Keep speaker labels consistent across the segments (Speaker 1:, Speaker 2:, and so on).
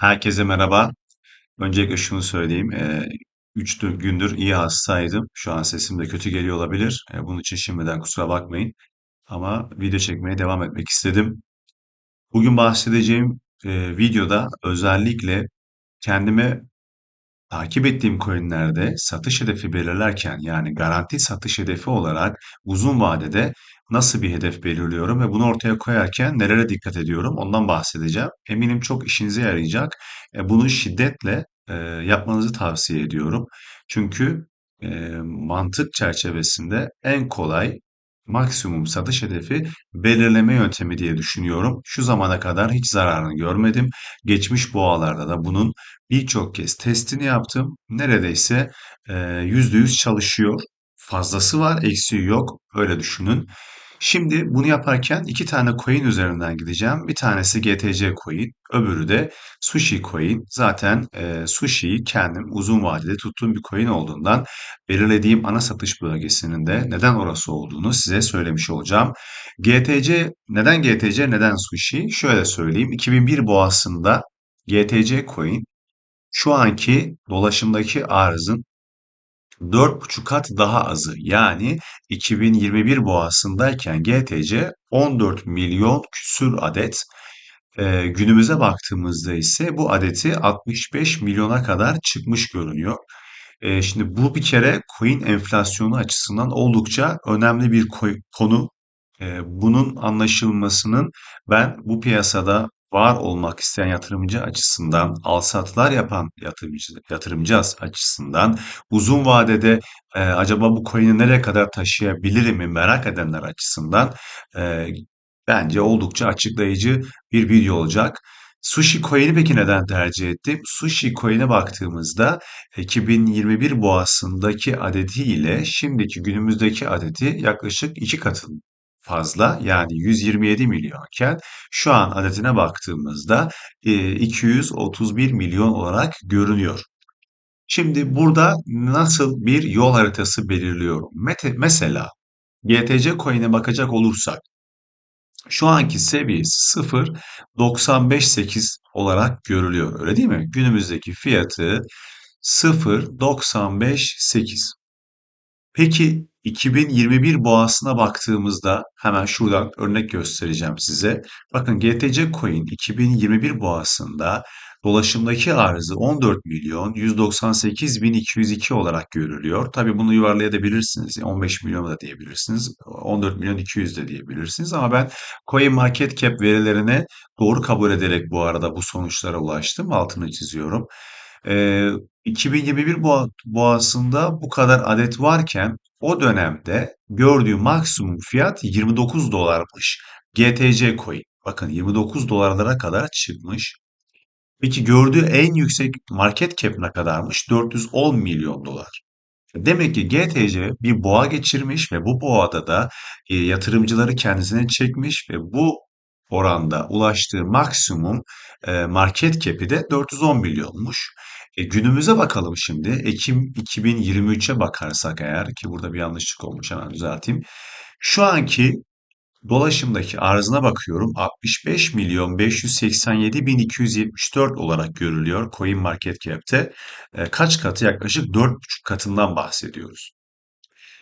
Speaker 1: Herkese merhaba. Öncelikle şunu söyleyeyim. 3 gündür iyi hastaydım. Şu an sesim de kötü geliyor olabilir. Eee, bunun için şimdiden kusura bakmayın. Ama video çekmeye devam etmek istedim. Bugün bahsedeceğim eee, videoda özellikle kendime Takip ettiğim coin'lerde satış hedefi belirlerken yani garanti satış hedefi olarak uzun vadede nasıl bir hedef belirliyorum ve bunu ortaya koyarken nelere dikkat ediyorum ondan bahsedeceğim. Eminim çok işinize yarayacak. E, bunu şiddetle e, yapmanızı tavsiye ediyorum. Çünkü e, mantık çerçevesinde en kolay maksimum satış hedefi belirleme yöntemi diye düşünüyorum. Şu zamana kadar hiç zararını görmedim. Geçmiş boğalarda da bunun Birçok kez testini yaptım. Neredeyse eee, %100 çalışıyor. Fazlası var, eksiği yok. Öyle düşünün. Şimdi bunu yaparken iki tane coin üzerinden gideceğim. Bir tanesi GTC coin, öbürü de Sushi coin. Zaten eee Sushi'yi kendim uzun vadede tuttuğum bir coin olduğundan belirlediğim ana satış bölgesinin de neden orası olduğunu size söylemiş olacağım. GTC, neden GTC, neden Sushi? Şöyle söyleyeyim. 2001 boğasında GTC coin şu anki dolaşımdaki arzın 4,5 kat daha azı yani 2021 boğasındayken GTC 14 milyon küsür adet. Ee, günümüze baktığımızda ise bu adeti 65 milyona kadar çıkmış görünüyor. Ee, şimdi bu bir kere coin enflasyonu açısından oldukça önemli bir konu. Ee, bunun anlaşılmasının ben bu piyasada var olmak isteyen yatırımcı açısından, alsatlar yapan yatırımcı, yatırımcı açısından, uzun vadede e, acaba bu coin'i nereye kadar taşıyabilirim mi merak edenler açısından e, bence oldukça açıklayıcı bir video olacak. Sushi Coin'i peki neden tercih ettim? Sushi Coin'e baktığımızda 2021 boğasındaki adeti ile şimdiki günümüzdeki adeti yaklaşık iki katın fazla yani 127 milyonken şu an adetine baktığımızda e, 231 milyon olarak görünüyor. Şimdi burada nasıl bir yol haritası belirliyorum? Mesela GTC coin'e bakacak olursak şu anki seviyesi 0.958 olarak görülüyor. Öyle değil mi? Günümüzdeki fiyatı 0.958. Peki 2021 boğasına baktığımızda hemen şuradan örnek göstereceğim size. Bakın GTC Coin 2021 boğasında dolaşımdaki arzı 14 milyon 198 bin 202 olarak görülüyor. Tabii bunu yuvarlayabilirsiniz. 15 milyon da diyebilirsiniz. 14 milyon 200 de diyebilirsiniz. Ama ben Coin Market Cap verilerine doğru kabul ederek bu arada bu sonuçlara ulaştım. Altını çiziyorum. Ee, 2021 boğa, boğasında bu kadar adet varken o dönemde gördüğü maksimum fiyat 29 dolarmış. GTC coin. Bakın 29 dolarlara kadar çıkmış. Peki gördüğü en yüksek market cap ne kadarmış? 410 milyon dolar. Demek ki GTC bir boğa geçirmiş ve bu boğada da e, yatırımcıları kendisine çekmiş ve bu oranda ulaştığı maksimum e, market cap'i de 410 milyonmuş. E, günümüze bakalım şimdi. Ekim 2023'e bakarsak eğer ki burada bir yanlışlık olmuş hemen düzelteyim. Şu anki dolaşımdaki arzına bakıyorum. 65 milyon 587 bin 274 olarak görülüyor Coin Market Cap'te. E, kaç katı? Yaklaşık 4,5 katından bahsediyoruz.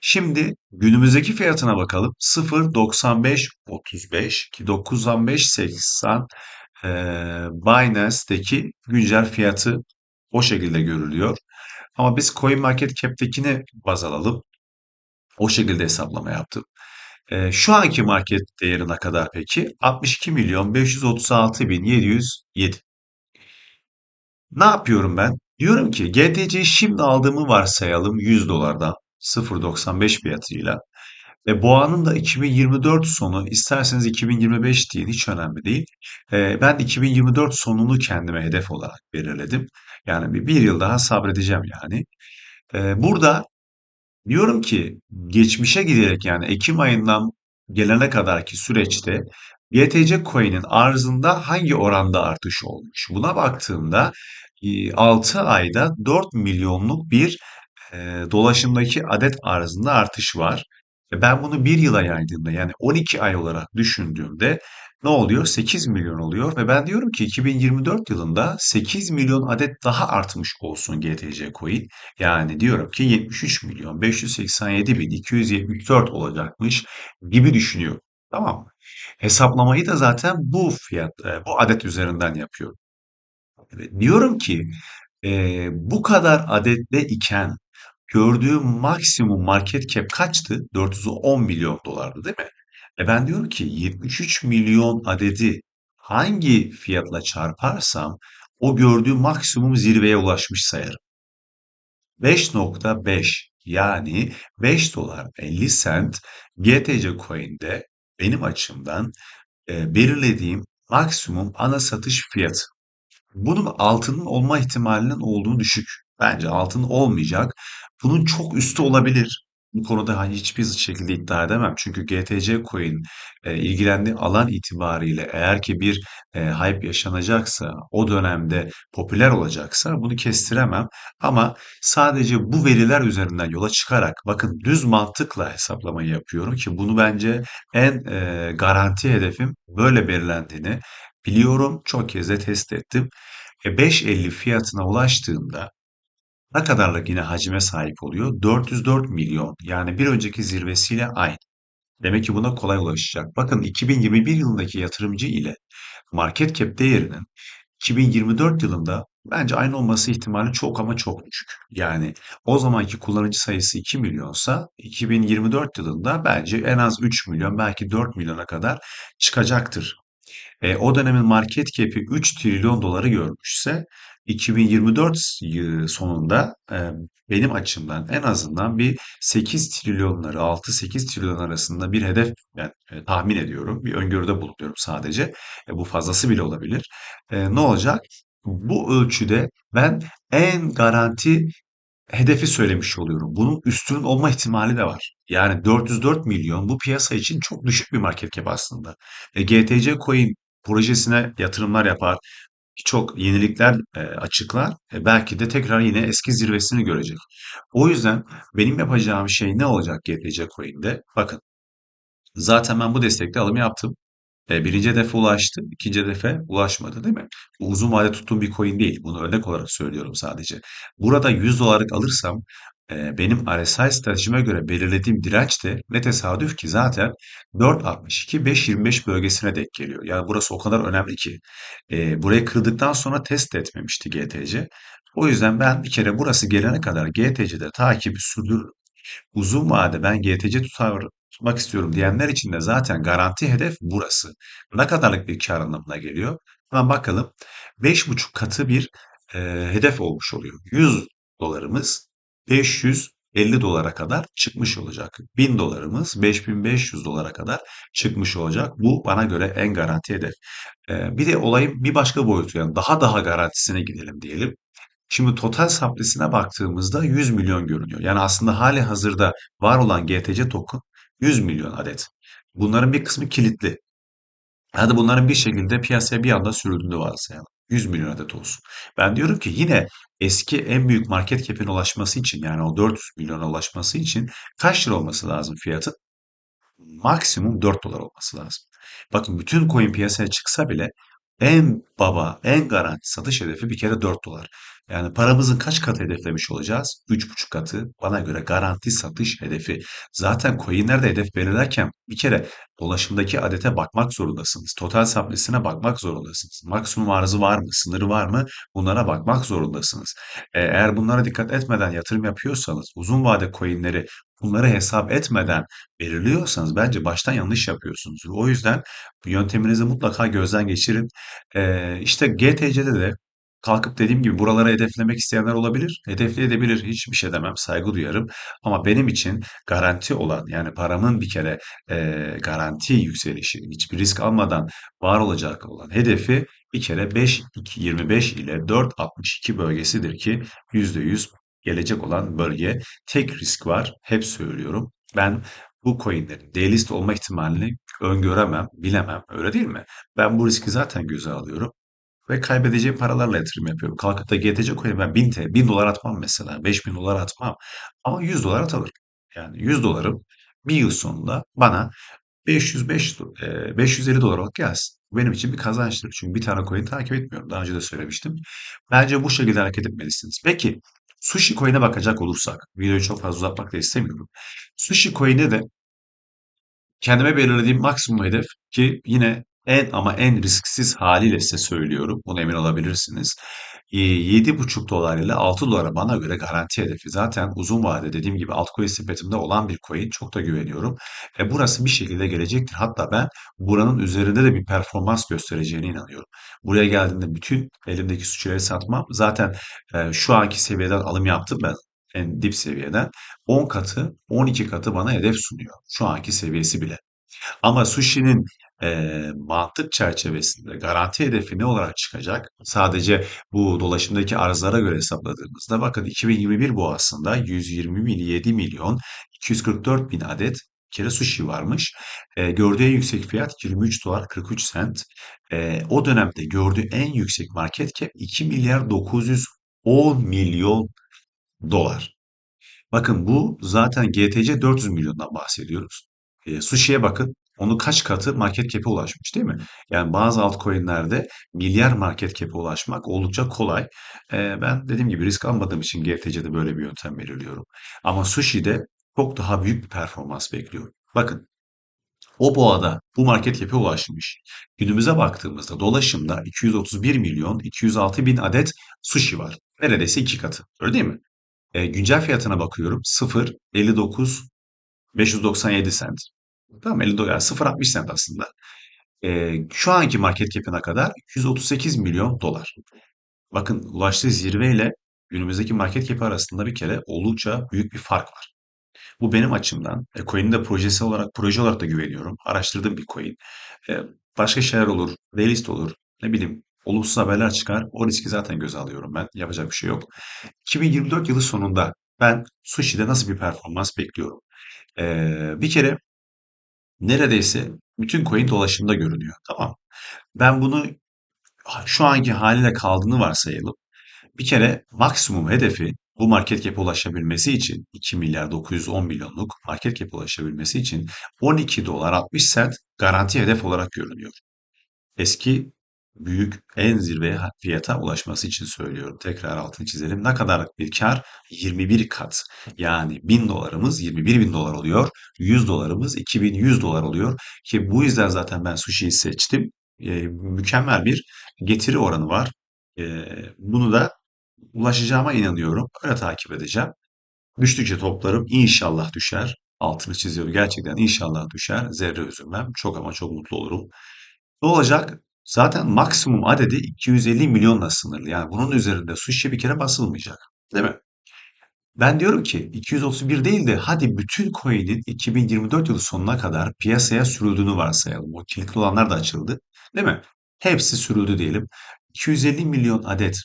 Speaker 1: Şimdi günümüzdeki fiyatına bakalım. 0.9535 ki 95.80 e, Binance'deki güncel fiyatı o şekilde görülüyor. Ama biz CoinMarketCap'tekini baz alalım. O şekilde hesaplama yaptım. E, şu anki market değeri ne kadar peki? 62 milyon 536 bin 707. Ne yapıyorum ben? Diyorum ki GTC'yi şimdi aldığımı varsayalım 100 dolardan 0.95 fiyatıyla. E, boğanın da 2024 sonu isterseniz 2025 deyin hiç önemli değil. E, ben 2024 sonunu kendime hedef olarak belirledim. Yani bir, bir yıl daha sabredeceğim yani. E, burada diyorum ki geçmişe giderek yani Ekim ayından gelene kadarki süreçte BTC Coin'in arzında hangi oranda artış olmuş? Buna baktığımda e, 6 ayda 4 milyonluk bir e, dolaşımdaki adet arzında artış var. E ben bunu bir yıla yaydığımda yani 12 ay olarak düşündüğümde ne oluyor? 8 milyon oluyor ve ben diyorum ki 2024 yılında 8 milyon adet daha artmış olsun GTC coin. Yani diyorum ki 73 milyon 587 bin 274 olacakmış gibi düşünüyorum. Tamam mı? Hesaplamayı da zaten bu fiyat, e, bu adet üzerinden yapıyorum. Ve diyorum ki e, bu kadar adette iken gördüğüm maksimum market cap kaçtı? 410 milyon dolardı değil mi? E ben diyorum ki 73 milyon adedi hangi fiyatla çarparsam o gördüğüm maksimum zirveye ulaşmış sayarım. 5.5 yani 5 dolar 50 sent GTC Coin'de benim açımdan e, belirlediğim maksimum ana satış fiyatı. Bunun altının olma ihtimalinin olduğu düşük. Bence altın olmayacak. Bunun çok üstü olabilir. Bu konuda hani hiçbir şekilde iddia edemem. Çünkü GTC Coin e, ilgilendiği alan itibariyle eğer ki bir e, hype yaşanacaksa, o dönemde popüler olacaksa bunu kestiremem. Ama sadece bu veriler üzerinden yola çıkarak bakın düz mantıkla hesaplamayı yapıyorum ki bunu bence en e, garanti hedefim böyle belirlendiğini biliyorum. Çok kez de test ettim. E 5.50 fiyatına ulaştığında ne kadarlık yine hacme sahip oluyor? 404 milyon. Yani bir önceki zirvesiyle aynı. Demek ki buna kolay ulaşacak. Bakın 2021 yılındaki yatırımcı ile market cap değerinin 2024 yılında bence aynı olması ihtimali çok ama çok düşük. Yani o zamanki kullanıcı sayısı 2 milyonsa 2024 yılında bence en az 3 milyon belki 4 milyona kadar çıkacaktır. E, o dönemin market cap'i 3 trilyon doları görmüşse 2024 yılı sonunda benim açımdan en azından bir 8 trilyonları 6-8 trilyon arasında bir hedef ben tahmin ediyorum. Bir öngörüde bulunuyorum sadece. E, bu fazlası bile olabilir. Ne olacak? Bu ölçüde ben en garanti hedefi söylemiş oluyorum. Bunun üstünün olma ihtimali de var. Yani 404 milyon bu piyasa için çok düşük bir market cap aslında. E, GTC Coin projesine yatırımlar yapar, birçok yenilikler e, açıklar. E, belki de tekrar yine eski zirvesini görecek. O yüzden benim yapacağım şey ne olacak GTC Coin'de? Bakın zaten ben bu destekte alım yaptım. E, birinci hedefe ulaştı, ikinci hedefe ulaşmadı değil mi? Bu uzun vade tuttuğum bir coin değil. Bunu örnek olarak söylüyorum sadece. Burada 100 dolarlık alırsam benim RSI stratejime göre belirlediğim direnç de ne tesadüf ki zaten 4.62-5.25 bölgesine denk geliyor. Yani burası o kadar önemli ki. E, burayı kırdıktan sonra test etmemişti GTC. O yüzden ben bir kere burası gelene kadar GTC'de takibi sürdürürüm. Uzun vade ben GTC tutmak istiyorum diyenler için de zaten garanti hedef burası. Ne kadarlık bir kar anlamına geliyor? Hemen bakalım. 5,5 katı bir e, hedef olmuş oluyor. 100 dolarımız 550 dolara kadar çıkmış olacak. 1000 dolarımız 5500 dolara kadar çıkmış olacak. Bu bana göre en garanti hedef. E, bir de olayın bir başka boyutu yani daha daha garantisine gidelim diyelim. Şimdi total supply'sine baktığımızda 100 milyon görünüyor. Yani aslında hali hazırda var olan GTC token 100 milyon adet. Bunların bir kısmı kilitli. Hadi bunların bir şekilde piyasaya bir anda sürüldüğünü varsayalım. 100 milyon adet olsun. Ben diyorum ki yine eski en büyük market cap'ine ulaşması için yani o 400 milyona ulaşması için kaç lira olması lazım fiyatı? maksimum 4 dolar olması lazım. Bakın bütün coin piyasaya çıksa bile en baba, en garanti satış hedefi bir kere 4 dolar. Yani paramızın kaç katı hedeflemiş olacağız? 3,5 katı bana göre garanti satış hedefi. Zaten coinlerde hedef belirlerken bir kere dolaşımdaki adete bakmak zorundasınız. Total supply'sine bakmak zorundasınız. Maksimum arzı var mı? Sınırı var mı? Bunlara bakmak zorundasınız. E, Eğer bunlara dikkat etmeden yatırım yapıyorsanız uzun vade coinleri bunları hesap etmeden belirliyorsanız bence baştan yanlış yapıyorsunuz. O yüzden bu yönteminizi mutlaka gözden geçirin. Ee, işte GTC'de de kalkıp dediğim gibi buralara hedeflemek isteyenler olabilir. Hedefleyebilir. Hiçbir şey demem. Saygı duyarım. Ama benim için garanti olan yani paramın bir kere e, garanti yükselişi, hiçbir risk almadan var olacak olan hedefi bir kere 5.25 ile 4.62 bölgesidir ki %100 gelecek olan bölge. Tek risk var. Hep söylüyorum. Ben bu coinlerin delist olma ihtimalini öngöremem, bilemem. Öyle değil mi? Ben bu riski zaten göze alıyorum ve kaybedeceğim paralarla yatırım yapıyorum. Kalkıp da GTC coin ben 1000 TL, 1000 dolar atmam mesela, 5000 dolar atmam ama 100 dolar atarım. Yani 100 dolarım bir yıl sonunda bana 505 do- e, 550 dolar olarak gelsin. Benim için bir kazançtır. Çünkü bir tane coin takip etmiyorum. Daha önce de söylemiştim. Bence bu şekilde hareket etmelisiniz. Peki Sushi Coin'e bakacak olursak, videoyu çok fazla uzatmak da istemiyorum. Sushi Coin'de de Kendime belirlediğim maksimum hedef ki yine en ama en risksiz haliyle size söylüyorum. Buna emin olabilirsiniz. Ee, yedi buçuk dolar ile 6 dolara bana göre garanti hedefi. Zaten uzun vade dediğim gibi altcoin sepetimde olan bir coin. Çok da güveniyorum. E, burası bir şekilde gelecektir. Hatta ben buranın üzerinde de bir performans göstereceğine inanıyorum. Buraya geldiğinde bütün elimdeki suçları satmam. Zaten e, şu anki seviyeden alım yaptım ben. En dip seviyeden. 10 katı, 12 katı bana hedef sunuyor. Şu anki seviyesi bile. Ama sushi'nin eee, mantık çerçevesinde garanti hedefi ne olarak çıkacak? Sadece bu dolaşımdaki arzlara göre hesapladığımızda bakın 2021 bu aslında 127 milyon 244 bin adet kere sushi varmış. Eee, gördüğü en yüksek fiyat 23 dolar 43 sent. Eee, o dönemde gördüğü en yüksek market cap 2 milyar 910 milyon dolar. Bakın bu zaten GTC 400 milyondan bahsediyoruz. E, Sushi'ye bakın. Onun kaç katı market cap'e ulaşmış değil mi? Yani bazı altcoin'lerde milyar market cap'e ulaşmak oldukça kolay. E, ben dediğim gibi risk almadığım için GTC'de böyle bir yöntem belirliyorum. Ama Sushi'de çok daha büyük bir performans bekliyorum. Bakın o boğada bu market cap'e ulaşmış. Günümüze baktığımızda dolaşımda 231 milyon 206 bin adet sushi var. Neredeyse iki katı. Öyle değil mi? E, güncel fiyatına bakıyorum. 0.59 597 sent. Tamam 50 dolar yani 0.60 sent aslında. E, şu anki market cap'ine kadar 238 milyon dolar. Bakın ulaştığı zirveyle günümüzdeki market cap arasında bir kere oldukça büyük bir fark var. Bu benim açımdan. E, coin'in de projesi olarak, proje olarak da güveniyorum. Araştırdığım bir coin. E, başka şeyler olur, delist olur, ne bileyim olumsuz haberler çıkar. O riski zaten göze alıyorum ben. Yapacak bir şey yok. 2024 yılı sonunda ben Sushi'de nasıl bir performans bekliyorum? Ee, bir kere neredeyse bütün coin dolaşımda görünüyor. Tamam. Ben bunu şu anki haliyle kaldığını varsayalım. Bir kere maksimum hedefi bu market cap'e ulaşabilmesi için 2 milyar 910 milyonluk market cap'e ulaşabilmesi için 12 dolar 60 sent garanti hedef olarak görünüyor. Eski büyük en zirveye fiyata ulaşması için söylüyorum. Tekrar altını çizelim. Ne kadar bir kar? 21 kat. Yani 1000 dolarımız 21 bin dolar oluyor. 100 dolarımız 2100 dolar oluyor. Ki bu yüzden zaten ben sushi'yi seçtim. Ee, mükemmel bir getiri oranı var. Ee, bunu da ulaşacağıma inanıyorum. Öyle takip edeceğim. Düştükçe toplarım. İnşallah düşer. Altını çiziyorum. Gerçekten inşallah düşer. Zerre üzülmem. Çok ama çok mutlu olurum. Ne olacak? Zaten maksimum adedi 250 milyonla sınırlı. Yani bunun üzerinde sushi bir kere basılmayacak. Değil mi? Ben diyorum ki 231 değil de hadi bütün coin'in 2024 yılı sonuna kadar piyasaya sürüldüğünü varsayalım. O kilitli olanlar da açıldı. Değil mi? Hepsi sürüldü diyelim. 250 milyon adet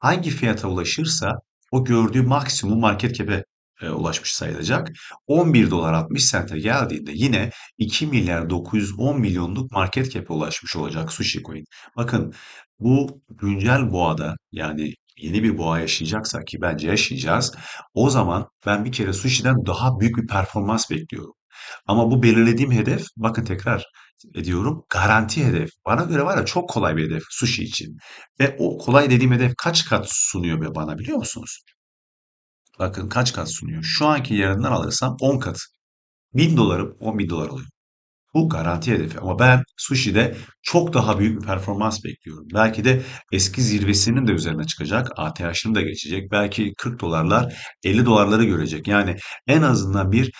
Speaker 1: hangi fiyata ulaşırsa o gördüğü maksimum market cap'e e, ulaşmış sayılacak. 11 dolar 60 sente geldiğinde yine 2 milyar 910 milyonluk market cap'e ulaşmış olacak Sushi Coin. Bakın bu güncel boğada yani yeni bir boğa yaşayacaksak ki bence yaşayacağız. O zaman ben bir kere Sushi'den daha büyük bir performans bekliyorum. Ama bu belirlediğim hedef, bakın tekrar ediyorum, garanti hedef. Bana göre var ya çok kolay bir hedef sushi için. Ve o kolay dediğim hedef kaç kat sunuyor be bana biliyor musunuz? Bakın kaç kat sunuyor. Şu anki yerinden alırsam 10 kat. 1000 dolarım 10 bin dolar oluyor. Bu garanti hedefi. Ama ben sushi'de çok daha büyük bir performans bekliyorum. Belki de eski zirvesinin de üzerine çıkacak. ATH'ını da geçecek. Belki 40 dolarlar 50 dolarları görecek. Yani en azından bir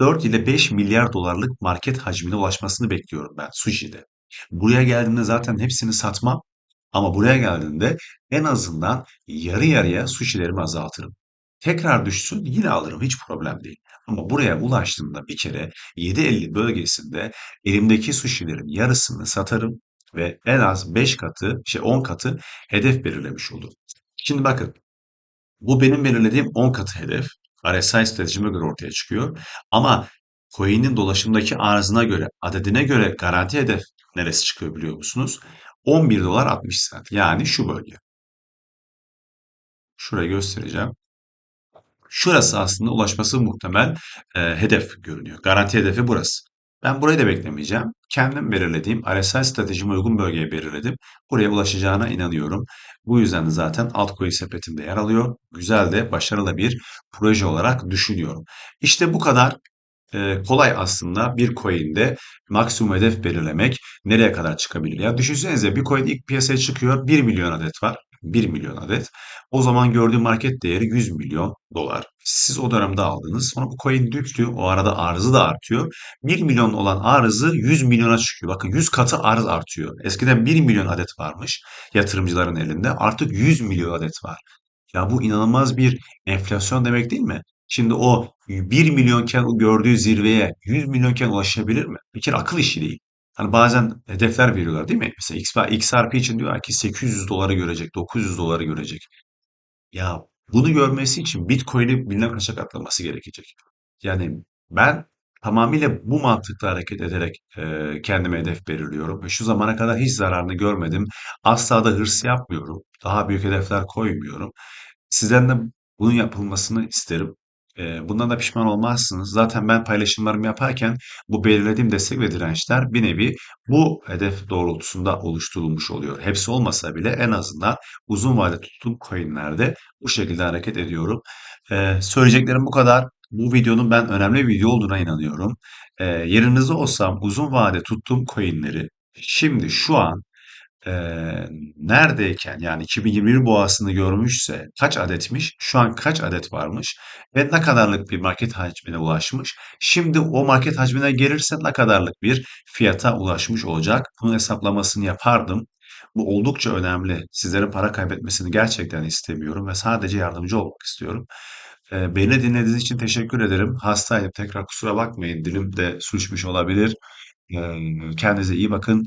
Speaker 1: 4 ile 5 milyar dolarlık market hacmine ulaşmasını bekliyorum ben Sushi'de. Buraya geldiğinde zaten hepsini satmam ama buraya geldiğinde en azından yarı yarıya sushi'lerimi azaltırım. Tekrar düşsün yine alırım hiç problem değil. Ama buraya ulaştığımda bir kere 7.50 bölgesinde elimdeki sushi'lerin yarısını satarım ve en az 5 katı, şey 10 katı hedef belirlemiş olurum. Şimdi bakın bu benim belirlediğim 10 katı hedef. RSI stratejime göre ortaya çıkıyor. Ama coin'in dolaşımdaki arzına göre, adedine göre garanti hedef neresi çıkıyor biliyor musunuz? 11 dolar 60 sent. Yani şu bölge. Şurayı göstereceğim. Şurası aslında ulaşması muhtemel e, hedef görünüyor. Garanti hedefi burası. Ben burayı da beklemeyeceğim. Kendim belirlediğim RSI stratejime uygun bölgeyi belirledim. Buraya ulaşacağına inanıyorum. Bu yüzden de zaten altcoin sepetimde yer alıyor. Güzel de başarılı bir proje olarak düşünüyorum. İşte bu kadar e, kolay aslında bir coin'de maksimum hedef belirlemek nereye kadar çıkabilir? Ya düşünsenize bir coin ilk piyasaya çıkıyor bir milyon adet var. Bir milyon adet. O zaman gördüğü market değeri 100 milyon dolar. Siz o dönemde aldınız. Sonra bu coin düştü. O arada arzı da artıyor. bir milyon olan arzı 100 milyona çıkıyor. Bakın 100 katı arz artıyor. Eskiden bir milyon adet varmış yatırımcıların elinde. Artık 100 milyon adet var. Ya bu inanılmaz bir enflasyon demek değil mi? Şimdi o bir milyonken o gördüğü zirveye 100 milyonken ulaşabilir mi? Bir kere akıl işi değil. Hani bazen hedefler veriyorlar değil mi? Mesela XRP için diyorlar ki 800 doları görecek, 900 doları görecek. Ya bunu görmesi için Bitcoin'i bilmem kaça katlaması gerekecek. Yani ben tamamıyla bu mantıkla hareket ederek e, kendime hedef belirliyorum. Ve şu zamana kadar hiç zararını görmedim. Asla da hırs yapmıyorum. Daha büyük hedefler koymuyorum. Sizden de bunun yapılmasını isterim. Bundan da pişman olmazsınız. Zaten ben paylaşımlarımı yaparken bu belirlediğim destek ve dirençler bir nevi bu hedef doğrultusunda oluşturulmuş oluyor. Hepsi olmasa bile en azından uzun vade tuttuğum coinlerde bu şekilde hareket ediyorum. Eee, söyleyeceklerim bu kadar. Bu videonun ben önemli bir video olduğuna inanıyorum. Eee, yerinizde olsam uzun vade tuttuğum coinleri şimdi şu an Eee, neredeyken yani 2021 boğasını görmüşse kaç adetmiş, şu an kaç adet varmış ve ne kadarlık bir market hacmine ulaşmış. Şimdi o market hacmine gelirse ne kadarlık bir fiyata ulaşmış olacak. Bunun hesaplamasını yapardım. Bu oldukça önemli. Sizlerin para kaybetmesini gerçekten istemiyorum ve sadece yardımcı olmak istiyorum. Beni dinlediğiniz için teşekkür ederim. Hastaydım. Tekrar kusura bakmayın. Dilim de sürçmüş olabilir. Kendinize iyi bakın.